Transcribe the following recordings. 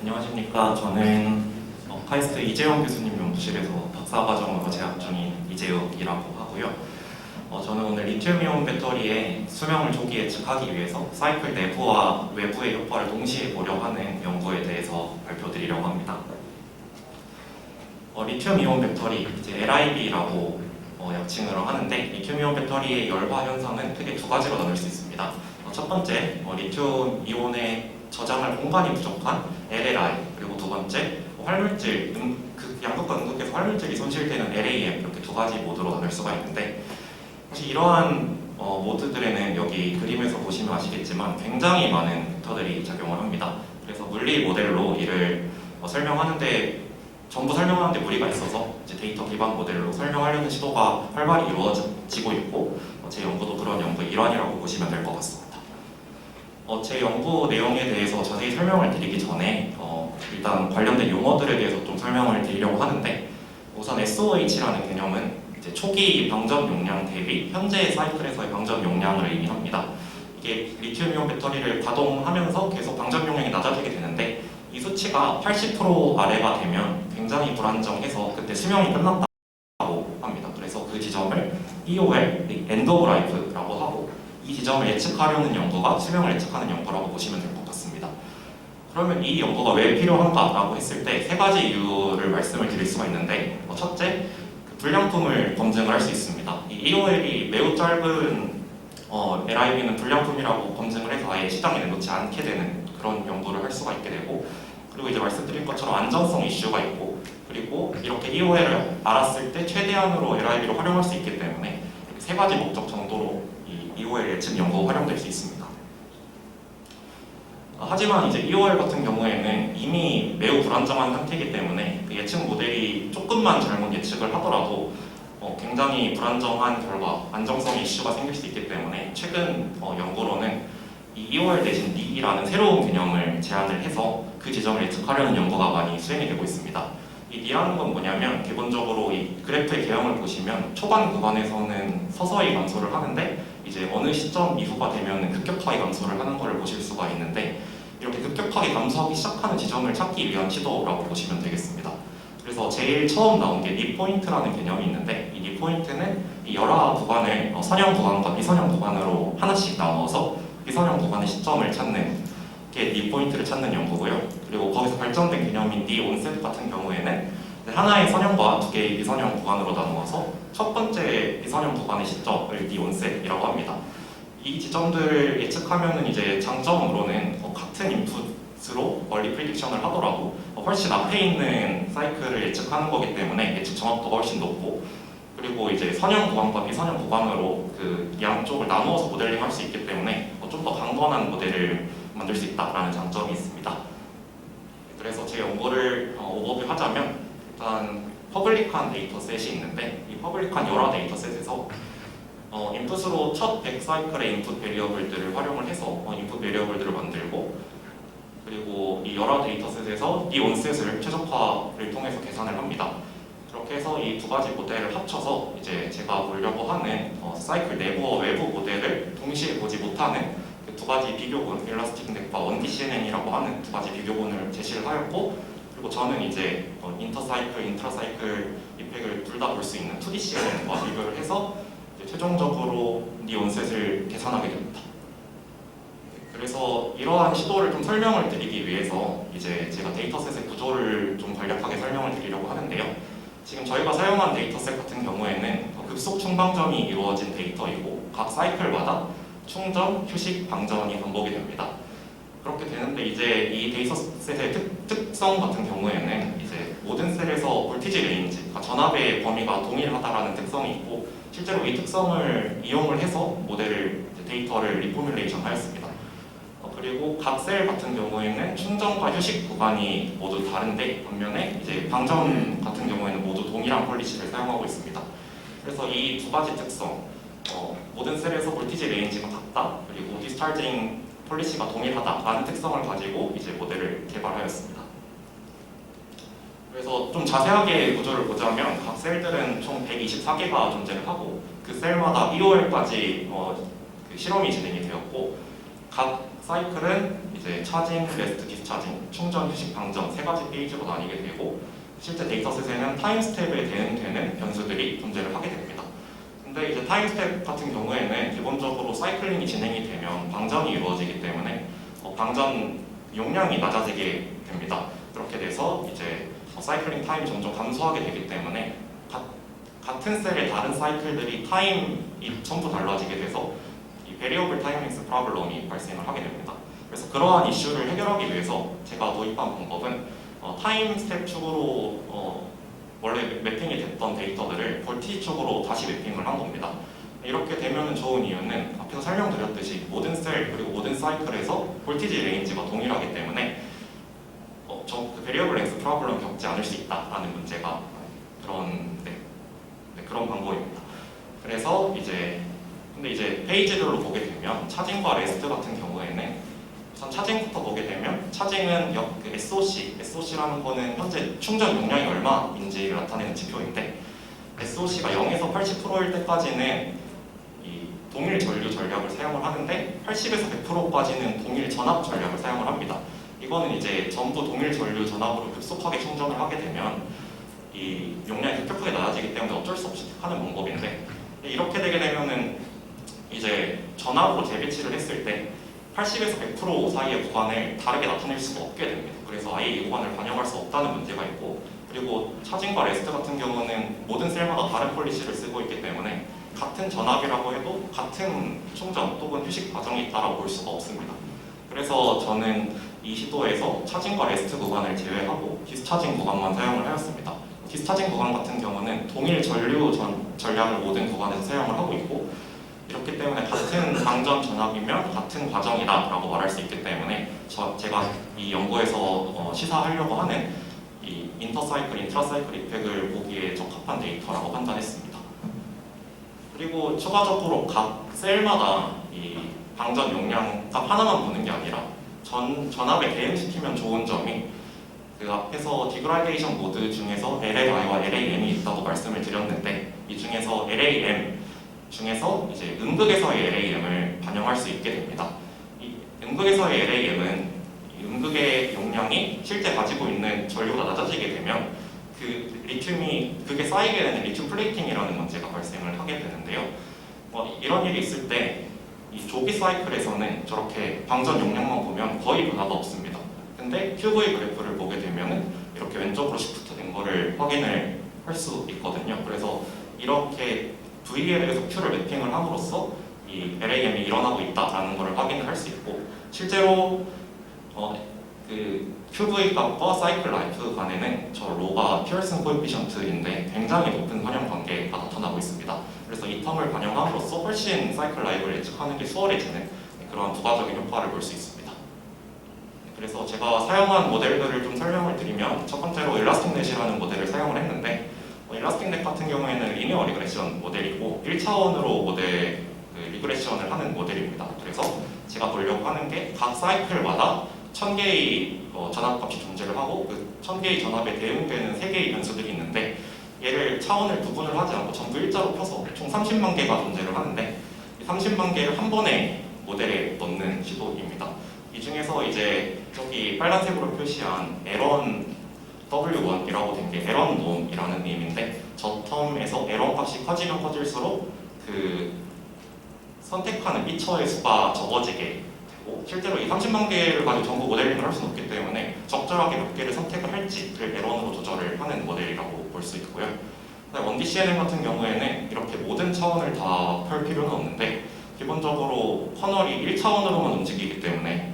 안녕하십니까. 저는 어, 카이스트 이재용 교수님 연구실에서 박사과정으로 재학 중인 이재욱이라고 하고요. 어, 저는 오늘 리튬이온 배터리의 수명을 조기 예측하기 위해서 사이클 내부와 외부의 효과를 동시에 고려하는 연구에 대해서 발표드리려고 합니다. 어, 리튬이온 배터리, 이제 LIB라고 어, 약칭을 하는데 리튬이온 배터리의 열화 현상은 크게 두 가지로 나눌 수 있습니다. 어, 첫 번째, 어, 리튬 이온의 저장할 공간이 부족한 LLI 그리고 두 번째 뭐 활물질 음, 그 양극과 음극에서 활물질이 손실되는 LAM 이렇게 두 가지 모드로 나눌 수가 있는데 사실 이러한 어, 모드들에는 여기 그림에서 보시면 아시겠지만 굉장히 많은 벡터들이 작용을 합니다. 그래서 물리 모델로 이를 어, 설명하는데 전부 설명하는데 무리가 있어서 이제 데이터 기반 모델로 설명하려는 시도가 활발히 이루어지고 있고 어, 제 연구도 그런 연구의 일환이라고 보시면 될 것 같습니다. 어, 제 연구 내용에 대해서 자세히 설명을 드리기 전에 어, 일단 관련된 용어들에 대해서 좀 설명을 드리려고 하는데 우선 SOH라는 개념은 이제 초기 방전 용량 대비 현재 사이클에서의 방전 용량을 의미합니다. 이게 리튬이온 배터리를 가동하면서 계속 방전 용량이 낮아지게 되는데 이 수치가 80% 아래가 되면 굉장히 불안정해서 그때 수명이 끝났다고 합니다. 그래서 그 지점을 EOL, 엔드 오브 라이프라고 하고 이 지점을 예측하려는 연구가 수명을 예측하는 연구라고 보시면 될 것 같습니다. 그러면 이 연구가 왜 필요한가라고 했을 때 세 가지 이유를 말씀을 드릴 수가 있는데 어, 첫째, 그 불량품을 검증을 할 수 있습니다. 이 EOL이 매우 짧은 어, LIB는 불량품이라고 검증을 해서 아예 시장에 내놓지 않게 되는 그런 연구를 할 수가 있게 되고 그리고 이제 말씀드린 것처럼 안정성 이슈가 있고 그리고 이렇게 EOL을 알았을 때 최대한으로 LIB를 활용할 수 있기 때문에 세 가지 목적 정도로 이 EOL 예측 연구가 활용될 수 있습니다. 어, 하지만 이제 EOL 같은 경우에는 이미 매우 불안정한 상태이기 때문에 그 예측 모델이 조금만 잘못 예측을 하더라도 어, 굉장히 불안정한 결과, 안정성 이슈가 생길 수 있기 때문에 최근 어, 연구로는 이 EOL 대신 D라는 새로운 개념을 제안을 해서 그 지점을 예측하려는 연구가 많이 수행이 되고 있습니다. 이 D라는 건 뭐냐면 기본적으로 이 그래프의 개형을 보시면 초반 구간에서는 서서히 감소를 하는데 이제 어느 시점 이후가 되면 급격하게 감소를 하는 것을 보실 수가 있는데 이렇게 급격하게 감소하기 시작하는 지점을 찾기 위한 시도라고 보시면 되겠습니다. 그래서 제일 처음 나온 게 리포인트라는 개념이 있는데 이 리포인트는 이 열화 구간을 어, 선형 구간과 비선형 구간으로 하나씩 나누어서 비선형 구간의 시점을 찾는 게 리포인트를 찾는 연구고요. 그리고 거기서 발전된 개념인 리 온셋 같은 경우에는 하나의 선형과 두 개의 비선형 구간으로 나누어서 첫 번째 비선형 구간의 시점을 리 온셋이라고 합니다. 이 지점들을 예측하면은 이제 장점으로는 어, 같은 인풋으로 멀리 프리딕션을 하더라도 어, 훨씬 앞에 있는 사이클을 예측하는 거기 때문에 예측 정확도가 훨씬 높고 그리고 이제 선형 구간과 비선형 구간으로 그 양쪽을 나누어서 모델링 할 수 있기 때문에 어, 좀더 강건한 모델을 만들 수 있다라는 장점이 있습니다. 그래서 제 연구를 어, 오버뷰 하자면 일단 퍼블릭한 데이터셋이 있는데 이 퍼블릭한 열화 데이터셋에서 어, 인풋으로 첫 100사이클의 인풋 베리어블들을 활용을 해서 어, 인풋 베리어블들을 만들고 그리고 이 열화 데이터셋에서 이 온셋을 최적화를 통해서 계산을 합니다. 그렇게 해서 이 두 가지 모델을 합쳐서 이제 제가 보려고 하는 어, 사이클 내부와 외부 모델을 동시에 보지 못하는 그 두 가지 비교군, 일라스틱 인덱과 원디 CNN이라고 하는 두 가지 비교군을 제시를 하였고 그리고 저는 이제 어, 인터사이클, 인트라사이클 이펙을 둘 다 볼 수 있는 2D CNN과 비교를 해서 최종적으로 이 온셋을 계산하게 됩니다. 그래서 이러한 시도를 좀 설명을 드리기 위해서 이제 제가 데이터셋의 구조를 좀 간략하게 설명을 드리려고 하는데요. 지금 저희가 사용한 데이터셋 같은 경우에는 급속 충방전이 이루어진 데이터이고 각 사이클마다 충전, 휴식, 방전이 반복이 됩니다. 그렇게 되는데 이제 이 데이터셋의 특, 특성 같은 경우에는 이제 모든 셀에서 볼티지 레인지, 그러니까 전압의 범위가 동일하다라는 특성이 있고 실제로 이 특성을 이용을 해서 모델을 데이터를 리포뮬레이션 하였습니다. 어, 그리고 각 셀 같은 경우에는 충전과 휴식 구간이 모두 다른데 반면에 이제 방전 같은 경우에는 모두 동일한 폴리시를 사용하고 있습니다. 그래서 이 두 가지 특성, 어, 모든 셀에서 볼티지 레인지가 같다, 그리고 디스차징 폴리시가 동일하다라는 특성을 가지고 이제 모델을 개발하였습니다. 그래서 좀 자세하게 구조를 보자면 각 셀들은 총 124개가 존재를 하고 그 셀마다 EOL까지 어, 그 실험이 진행이 되었고 각 사이클은 이제 차징, 레스트, 디스차징, 충전, 휴식, 방전 세 가지 페이지로 나뉘게 되고 실제 데이터셋에는 타임 스텝에 대응되는 변수들이 존재를 하게 됩니다. 근데 이제 타임 스텝 같은 경우에는 기본적으로 사이클링이 진행이 되면 방전이 이루어지기 때문에 어, 방전 용량이 낮아지게 됩니다. 그렇게 돼서 이제 어, 사이클링 타임이 점점 감소하게 되기 때문에 가- 같은 셀의 다른 사이클들이 타임이 전부 달라지게 돼서 이 베리어블 타이밍스 프로블럼이 발생을 하게 됩니다. 그래서 그러한 이슈를 해결하기 위해서 제가 도입한 방법은 어, 타임 스텝 축으로 어, 원래 매핑이 됐던 데이터들을 볼티 축으로 다시 매핑을 한 겁니다. 이렇게 되면 좋은 이유는 앞에서 설명드렸듯이 모든 셀 그리고 모든 사이클에서 볼티지 레인지가 동일하기 때문에 어, 저그 베리어블 랭스 프로블럼 겪지 않을 수 있다라는 문제가 그런 네, 네, 그런 방법입니다. 그래서 이제 근데 이제 페이지별로 보게 되면 차징과 레스트 같은 경우에는 차징부터 보게 되면 차징은 역, 그 SOC, SOC라는 거는 현재 충전 용량이 얼마인지를 나타내는 지표인데 SOC가 0에서 80%일 때까지는 이 동일 전류 전략을 사용을 하는데 80에서 100%까지는 동일 전압 전략을 사용을 합니다. 이거는 이제 전부 동일 전류 전압으로 급속하게 충전을 하게 되면 이 용량이 급격하게 낮아지기 때문에 어쩔 수 없이 하는 방법인데 이렇게 되게 되면은 이제 전압으로 재배치를 했을 때 80에서 100% 사이의 구간을 다르게 나타낼 수가 없게 됩니다. 그래서 아예 이 구간을 반영할 수 없다는 문제가 있고 그리고 차징과 레스트 같은 경우는 모든 셀마다 다른 폴리시를 쓰고 있기 때문에 같은 전압이라고 해도 같은 충전 또는 휴식 과정이 있다라고 볼 수가 없습니다. 그래서 저는 이 시도에서 차징과 레스트 구간을 제외하고 디스차징 구간만 사용을 하였습니다. 디스차징 구간 같은 경우는 동일 전류 전, 전략을 모든 구간에서 사용을 하고 있고 이렇기 때문에 같은 방전 전압이면 같은 과정이다라고 말할 수 있기 때문에 저, 제가 이 연구에서 어, 시사하려고 하는 이 인터사이클, 인트라사이클 이펙을 보기에 적합한 데이터라고 판단했습니다. 그리고 추가적으로 각 셀마다 이 방전 용량 값 하나만 보는 게 아니라 전, 전압에 대응시키면 좋은 점이 그 앞에서 디그라데이션 모드 중에서 LLI와 LAM이 있다고 말씀을 드렸는데 이 중에서 LAM 중에서 이제 음극에서의 LAM을 반영할 수 있게 됩니다. 이 음극에서의 LAM은 이 음극의 용량이 실제 가지고 있는 전류가 낮아지게 되면 그 리튬이 그게 쌓이게 되는 리튬 플레이팅이라는 문제가 발생을 하게 되는데요. 어, 이런 일이 있을 때 이 조기 사이클에서는 저렇게 방전 용량만 보면 거의 변화가 없습니다. 근데 QV 그래프를 보게 되면은 이렇게 왼쪽으로 시프트 된 거를 확인을 할 수 있거든요. 그래서 이렇게 VL에서 Q를 매핑을 함으로써 이 LAM이 일어나고 있다라는 것을 확인을 할 수 있고 실제로 어, 그 QV 값과 사이클 라이프 간에는 저 로가 피어슨 코에피션트인데 굉장히 높은 환영 관계가 나타나고 있습니다. 그래서 이 텀을 반영함으로써 훨씬 사이클 라이프를 예측하는 게 수월해지는 그런 부가적인 효과를 볼 수 있습니다. 그래서 제가 사용한 모델들을 좀 설명을 드리면 첫 번째로 일라스틱넷이라는 모델을 사용을 했는데 어, 일라스틱넷 같은 경우에는 리니어 리그레션 모델이고 1차원으로 모델 그 리그레션을 하는 모델입니다. 그래서 제가 보려고 하는 게 각 사이클마다 1000개의 어, 전압값이 존재를 하고 그 1000개의 전압에 대응되는 3개의 변수들이 있는데 얘를 차원을 구분을 하지 않고 전부 일자로 펴서 총 30만 개가 존재를 하는데 이 30만 개를 한 번에 모델에 넣는 시도입니다. 이 중에서 이제 저기 빨간색으로 표시한 에런 W1이라고 된 게 에런 놈이라는 의미인데 저 텀에서 에런 값이 커지면 커질수록 그 선택하는 피처의 수가 적어지게 되고 실제로 이 30만 개를 가지고 전부 모델링을 할 수는 없기 때문에 적절하게 몇 개를 선택을 할지를 에런으로 조절을 하는 모델이라고 볼 수 있고요. 원디 CNN 같은 경우에는 이렇게 모든 차원을 다 펼 필요는 없는데 기본적으로 커널이 1차원으로만 움직이기 때문에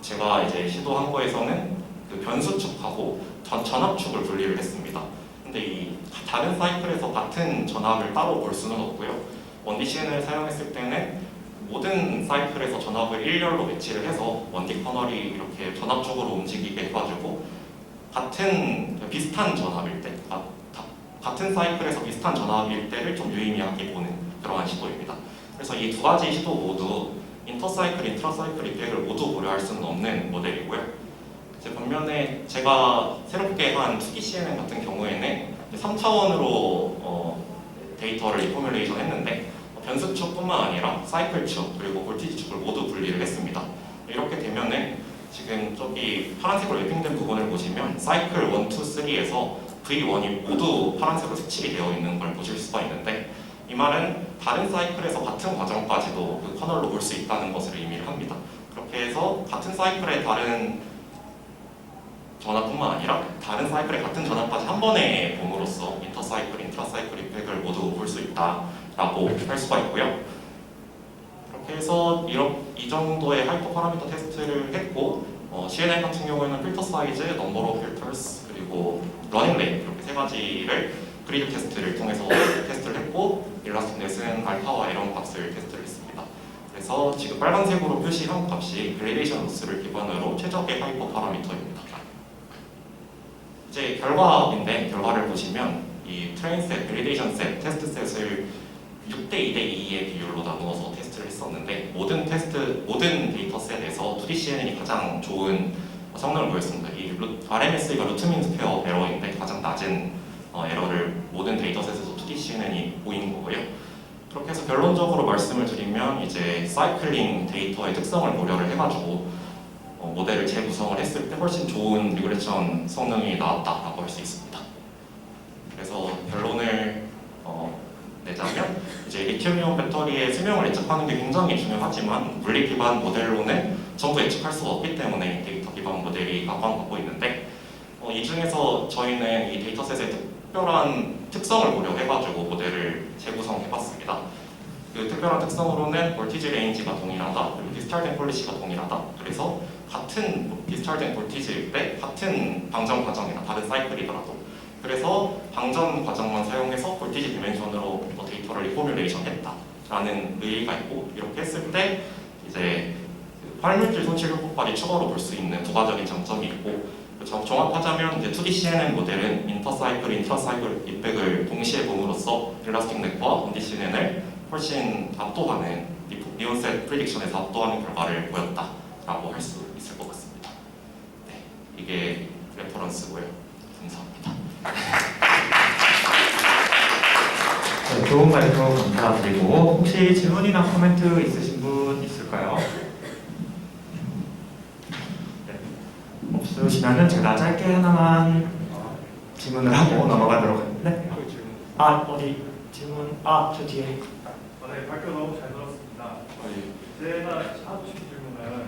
제가 이제 시도한 거에서는 그 변수축하고 전, 전압축을 분리를 했습니다. 근데 이 다른 사이클에서 같은 전압을 따로 볼 수는 없고요. 원디CN을 사용했을 때는 모든 사이클에서 전압을 일렬로 배치를 해서 원디 커널이 이렇게 전압적으로 움직이게 해가지고 같은 비슷한 전압일 때, 아, 다- 같은 사이클에서 비슷한 전압일 때를 좀 유의미하게 보는 그러한 시도입니다. 그래서 이 두 가지 시도 모두 인터사이클, 인트라사이클 이펙을 모두 고려할 수는 없는 모델이고요. 제 반면에 제가 새롭게 한 2D CNN 같은 경우에는 3차원으로 데이터를 리포뮬레이션 했는데 변수축뿐만 아니라 사이클축 그리고 볼티지축을 모두 분리를 했습니다. 이렇게 되면은 지금 저기 파란색으로 랩핑된 부분을 보시면 사이클 1, 2, 3에서 V1이 모두 파란색으로 색칠이 되어 있는 걸 보실 수가 있는데 이 말은 다른 사이클에서 같은 과정까지도 그 커널로 볼 수 있다는 것을 의미를 합니다. 그렇게 해서 같은 사이클의 다른 전압뿐만 아니라 다른 사이클의 같은 전압까지 한 번에 봄으로써 인터사이클, 인트라사이클 이펙을 모두 볼 수 있다라고 할 수가 있고요. 그렇게 해서 이런, 이 정도의 하이퍼 파라미터 테스트를 했고 어, CNN 같은 경우에는 필터 사이즈, 넘버 오브 필터스 그리고 러닝 레인 이렇게 세 가지를 그리드 테스트를 통해서 테스트를 했고 일라스틱넷은 알파와 에런 값을 테스트를 했습니다. 그래서 지금 빨간색으로 표시한 값이 그레이데이션 로스를 기반으로 최적의 하이퍼 파라미터입니다. 이제 결과인데 결과를 보시면 이 트레인 셋, 밸리데이션 셋, 테스트 셋을 6대 2대 2의 비율로 나누어서 테스트를 했었는데 모든 테스트 모든 데이터 셋에서 2D CNN이 가장 좋은 성능을 보였습니다. 이 루, RMS가 루트민 스퀘어 에러인데 가장 낮은 어, 에러를 모든 데이터 셋에서 2D CNN이 보이는 거고요. 그렇게 해서 결론적으로 말씀을 드리면 이제 사이클링 데이터의 특성을 고려를 해가지고 어, 모델을 재구성을 했을 때 훨씬 좋은 리그레션 성능이 나왔다라고 할 수 있습니다. 그래서 결론을 어, 내자면 이제 리튬이온 배터리의 수명을 예측하는 게 굉장히 중요하지만 물리 기반 모델로는 전부 예측할 수가 없기 때문에 데이터 기반 모델이 각광받고 있는데 어, 이 중에서 저희는 이 데이터셋의 특별한 특성을 고려해가지고 모델을 재구성해봤습니다. 그 특별한 특성으로는 볼티지 레인지가 동일하다, 그리고 디스차딩 폴리시가 동일하다. 그래서 같은 디스차딩 볼티지일 때 같은 방전 과정이나 다른 사이클이더라도 그래서 방전 과정만 사용해서 볼티지 디멘션으로 뭐 데이터를 리포뮬레이션 했다라는 의의가 있고 이렇게 했을 때 이제 그 활물질 손실 효과를 추가로 볼 수 있는 부가적인 장점이 있고 정- 종합하자면 이제 2D CNN 모델은 인터사이클, 인트라사이클 이펙을 동시에 봄으로써 일라스틱 넥과 컨디션을 훨씬 압도하는 니온셋 프리딕션에서 압도하는 결과를 보였다라고 할수 같습니다. 네, 이게 레퍼런스고요. 감사합니다. 네, 좋은 발표 감사드리고 혹시 질문이나 코멘트 있으신 분 있을까요? 네. 없으시면은 제가 짧게 하나만 어, 질문을 하고 넘어가도록 하는데 그 질문. 아 어디 질문 아 저 뒤에 아, 네, 발표 너무 잘 들었습니다. 제가 하고 싶은 질문은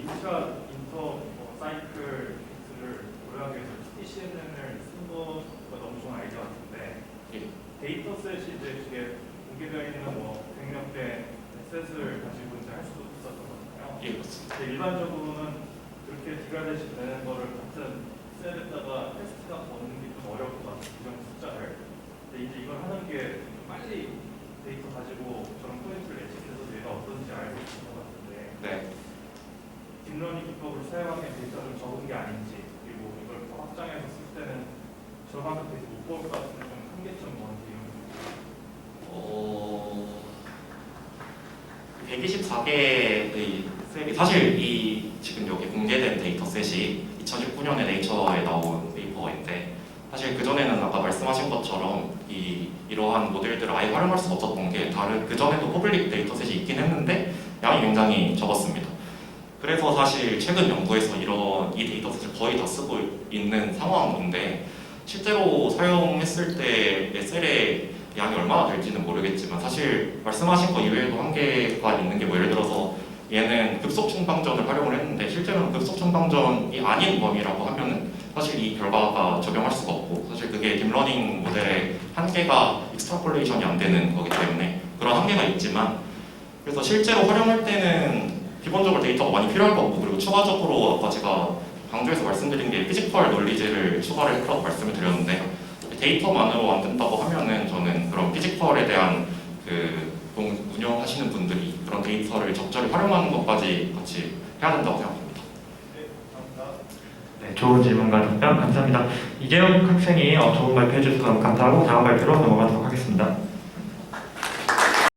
인트라 인터 뭐, 사이클 를 고려하기 위해서 TCNN을 쓴 거가 너무 좋은 아이디어 같은데 예. 데이터 셋이 이제 이게 공개되어 있는 뭐 100몇 개 셋을 가지고 이제 할 수도 있었던 거잖아요. 예. 근데 일반적으로는 그렇게 디그라데이션 되는 거를 같은 셀에다가 테스트가 거는 게좀 같아요. 이런 숫자를. 근데 이제 이걸 하는 게좀 빨리 데이터 가지고 저런 포인트를 예측해서 얘가 어떤지 알고 싶은 것 같은데 네. 딥러닝 기법을 사용하기엔 데이터가 좀 적은 게 아닌지 그리고 이걸 더 확장해서 쓸 때는 저만큼 데이터 못볼 것 같은 좀 한계점 뭔지 이런 거. 어, 124개의 셀이 사실 이 지금 여기 공개된 데이터 셋이 2019년에 네이처에 나온 페이퍼인데 사실 그 전에는 아까 말씀하신 것처럼 이 이러한 모델들을 아예 활용할 수 없었던 게 다른 그 전에도 퍼블릭 데이터 셋이 있긴 했는데 양이 굉장히 적었습니다. 그래서 사실 최근 연구에서 이런 이 데이터 셋을 거의 다 쓰고 있는 상황인데 실제로 사용했을 때 셀의 양이 얼마나 될지는 모르겠지만 사실 말씀하신 거 이외에도 한계가 있는 게 뭐 예를 들어서 얘는 급속 충방전을 활용을 했는데 실제로는 급속 충방전이 아닌 범위라고 하면은 사실 이 결과가 적용할 수가 없고 사실 그게 딥러닝 모델의 한계가 익스트라폴레이션이 안 되는 거기 때문에 그런 한계가 있지만 그래서 실제로 활용할 때는 기본적으로 데이터가 많이 필요할 거고 그리고 추가적으로 아까 제가 강조해서 말씀드린 게 피지컬 논리지를 추가를 했다고 말씀을 드렸는데 데이터만으로 안 된다고 하면은 저는 그런 피지컬에 대한 그 동- 운영하시는 분들이 그런 데이터를 적절히 활용하는 것까지 같이 해야 된다고 생각합니다. 네, 감사합니다. 네, 좋은 질문과 답변 감사합니다. 이재영 학생이 어, 좋은 발표 해주셔서 너무 감사하고 다음 발표로 넘어가도록 하겠습니다.